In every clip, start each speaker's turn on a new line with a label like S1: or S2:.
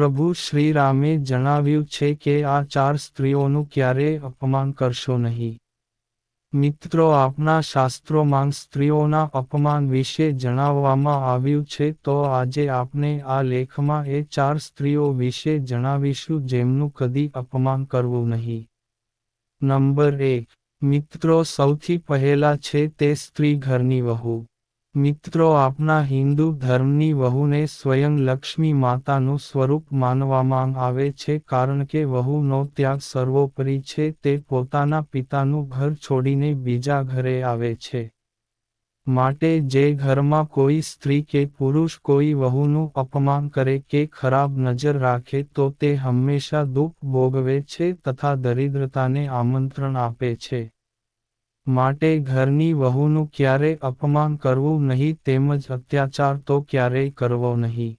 S1: પ્રભુ શ્રીરામે જણાવ્યું છે કે આ ચાર સ્ત્રીઓનું ક્યારેય અપમાન કરશો નહીં. મિત્રો આપણા શાસ્ત્રોમાં સ્ત્રીઓના અપમાન વિશે જણાવવામાં આવ્યું છે, તો આજે આપણે આ લેખમાં એ ચાર સ્ત્રીઓ વિશે જણાવીશું જેમનું કદી અપમાન કરવું નહીં. નંબર એક. મિત્રો, સૌથી પહેલા છે તે સ્ત્રી ઘરની વહુ. મિત્રો આપણા હિન્દુ ધર્મની વહુને સ્વયં લક્ષ્મી માતાનું સ્વરૂપ માનવામાં આવે છે કારણ કે વહુનો ત્યાગ સર્વોપરી છે તે પોતાના પિતાનું ઘર છોડીને બીજા ઘરે આવે છે. માટે જે ઘરમાં કોઈ સ્ત્રી કે પુરુષ કોઈ વહુનું અપમાન કરે કે ખરાબ નજર રાખે તો તે હંમેશા દુઃખ ભોગવે છે તથા દરિદ્રતાને આમંત્રણ આપે છે. માટે ઘરની વહુનું ક્યારે અપમાન કરવું નહીં તેમજ અત્યાચાર તો ક્યારેય કરવો નહીં.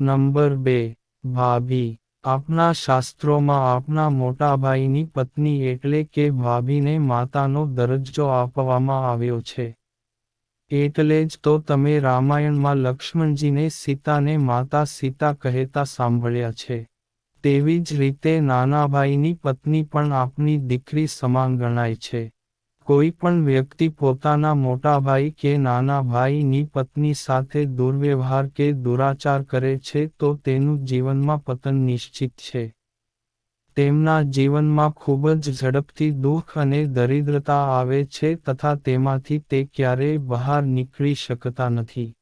S1: નંબર બે, ભાભી. આપના શાસ્ત્રોમાં આપના મોટાભાઈની પત્ની એટલે કે ભાભીને માતાનો દરજ્જો આપવામાં આવ્યો છે. એટલે જ તો તમે રામાયણમાં લક્ષ્મણજીને સીતાને માતા સીતા કહેતા સાંભળ્યા છે. તેવી જ રીતે નાના ભાઈની પત્ની પણ આપની દીકરી સમાન ગણાય છે. કોઈ પણ વ્યક્તિ પોતાના મોટા ભાઈ કે નાના ભાઈની પત્ની સાથે દુર્વ્યવહાર કે દુરાચાર કરે છે તો તેનું જીવનમાં પતન નિશ્ચિત છે. તેમના જીવનમાં ખૂબ જ ઝડપથી દુઃખ અને દરિદ્રતા આવે છે તથા તેમાંથી તે ક્યારેય બહાર નીકળી શકતા નથી.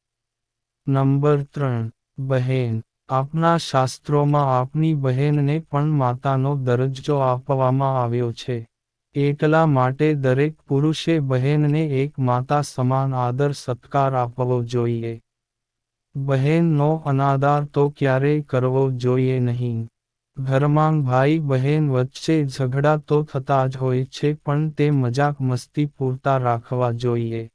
S1: નંબર ત્રણ, બહેન. આપના શાસ્ત્રોમાં આપની બહેનને પણ માતાનો દરજ્જો આપવામાં આવ્યો છે. એટલા માટે દરેક પુરુષે બહેનને એક માતા સમાન આદર સત્કાર આપવો જોઈએ. બહેનનો અનાદાર તો ક્યારેય કરવો જોઈએ નહીં. ઘરમાં ભાઈ બહેન વચ્ચે ઝઘડા તો થતા જ હોય છે પણ તે મજાક મસ્તી પૂરતા રાખવા જોઈએ.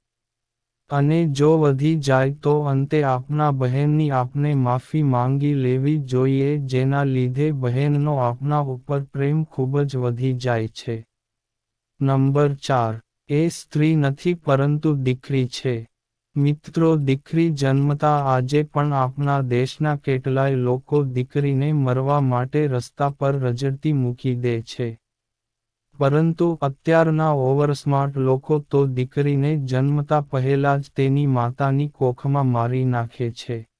S1: અને જો વધી જાય તો અંતે આપના બહેનની આપને માફી માંગી લેવી જોઈએ જેના લીધે બહેનનો આપના ઉપર પ્રેમ ખૂબ જ વધી જાય છે. નંબર ચાર. એ સ્ત્રી નથી પરંતુ દીકરી છે. મિત્રો, દીકરી જન્મતા આજે પણ આપણા દેશના કેટલાય લોકો દીકરીને મરવા માટે રસ્તા પર રજડતી મૂકી દે છે. પરંતુ અત્યારના ઓવરસ્માર્ટ લોકો તો દીકરીને જન્મતા પહેલા જ તેની માતાની કોખમાં મારી નાખે છે.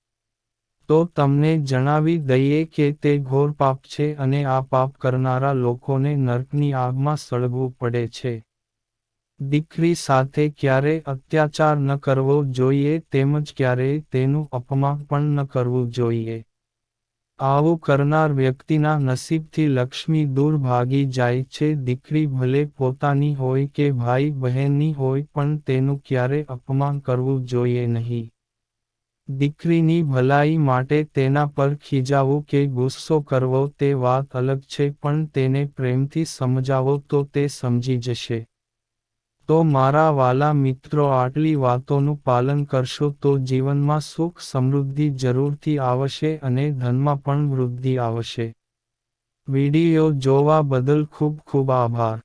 S1: તો તમને જણાવી દઈએ કે તે ઘોર પાપ છે અને આ પાપ કરનારા લોકોને નર્કની આગમાં સળગવું પડે છે. દીકરી સાથે ક્યારે અત્યાચાર ન કરવો જોઈએ તેમજ ક્યારેય તેનું અપમાન પણ ન કરવું જોઈએ. આવું કરનાર વ્યક્તિના નસીબથી લક્ષ્મી દૂર ભાગી જાય છે. દીકરી ભલે પોતાની હોય કે ભાઈ બહેનની હોય પણ તેનું ક્યારે અપમાન કરવું જોઈએ નહીં. દીકરીની ભલાઈ માટે તેના પર ખીજાવો કે ગુસ્સો કરવો તે વાત અલગ છે, પણ તેને પ્રેમથી સમજાવો તો તે સમજી જશે. તો મારા વાલા મિત્રો આટલી વાતોનું પાલન કરશો તો જીવનમાં સુખ સમૃદ્ધિ જરૂરથી આવશે અને ધનમાં પણ વૃદ્ધિ આવશે. વીડિયો જોવા બદલ ખૂબ ખૂબ આભાર.